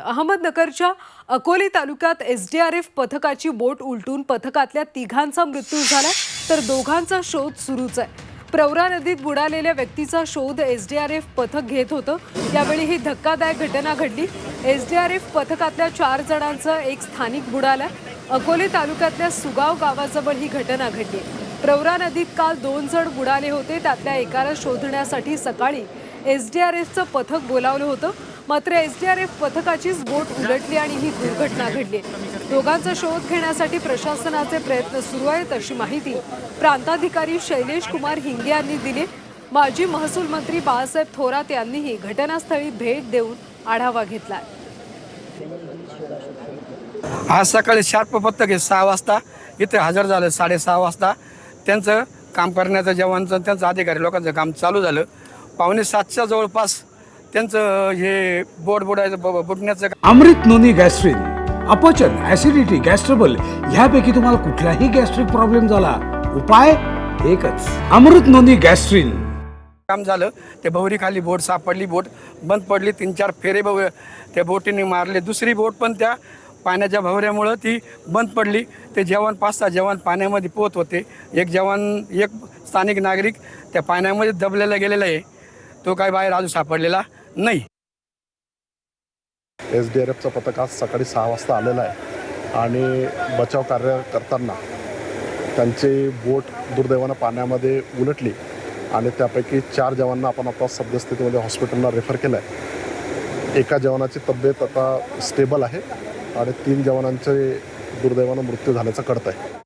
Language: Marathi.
अहमदनगरच्या अकोले तालुक्यात एसडीआरएफ पथकाची बोट उलटून पथकातल्या तिघांचा मृत्यू झाला तर दोघांचा शोध सुरूच आहे. प्रवरा नदीत बुडालेल्या व्यक्तीचा शोध एसडीआरएफ पथक घेत होतं. यावेळी ही धक्कादायक घटना घडली. एसडीआरएफ पथकातल्या चार जणांचं एक स्थानिक बुडाला. अकोले तालुक्यातल्या सुगाव गावाजवळ ही घटना घडली. प्रवरा नदीत काल दोन जण बुडाले होते. त्यातल्या एकाला शोधण्यासाठी सकाळी एसडीआरएफचं पथक बोलावलं होतं. मात्र एसडीआरएफ पथकाचीच बोट उलटली आणि ही दुर्घटना घडली. दोघांचा शोध घेण्यासाठी प्रशासनाचे प्रयत्न सुरू आहेत अशी माहिती प्रांताधिकारी शैलेश कुमार हिंगे यांनी दिली. माजी महसूल मंत्री बाळासाहेब थोरात यांनीही घटनास्थळी भेट देऊन आढावा घेतला. आज सकाळी शार्प पथक सहा वाजता. इथे हजर झालं साडेसहा वाजता. त्यांचं काम करण्याचं जवानचं त्यांचं अधिकारी लोकांचं काम चालू झालं. पावणे सातच्या जवळपास त्यांचं हे बोट बुडायचं बुडण्याचं अमृत नोनी गॅस्ट्रिन अपचन ऍसिडिटी गॅस्ट्रबल ह्यापैकी तुम्हाला कुठलाही गॅस्ट्रिक प्रॉब्लेम झाला उपाय एकच. Amrut noni gastrin. काम झालं ते भवरी खाली बोट सापडली बोट बंद पडली तीन चार फेरे भव त्या बोटीने मारले. दुसरी बोट पण त्या पाण्याच्या भवऱ्यामुळं ती बंद पडली. ते जवान पाच सहा जवान पाण्यामध्ये पोहत होते. एक जवान एक स्थानिक नागरिक त्या पाण्यामध्ये दबलेला गेलेला आहे. तो काय बाहेर अजून सापडलेला. नाही. एस डी आर एफचं पथक आज सकाळी सहा वाजता आलेलं आहे आणि बचाव कार्य करताना त्यांची बोट दुर्दैवानं पाण्यामध्ये उलटली आणि त्यापैकी चार जवानांना आपण आता सद्यस्थितीमध्ये हॉस्पिटलला रेफर केलं आहे एका जवानाची तब्येत आता स्टेबल आहे आणि तीन जवानांचे दुर्दैवानं मृत्यू झाल्याचं कळतं आहे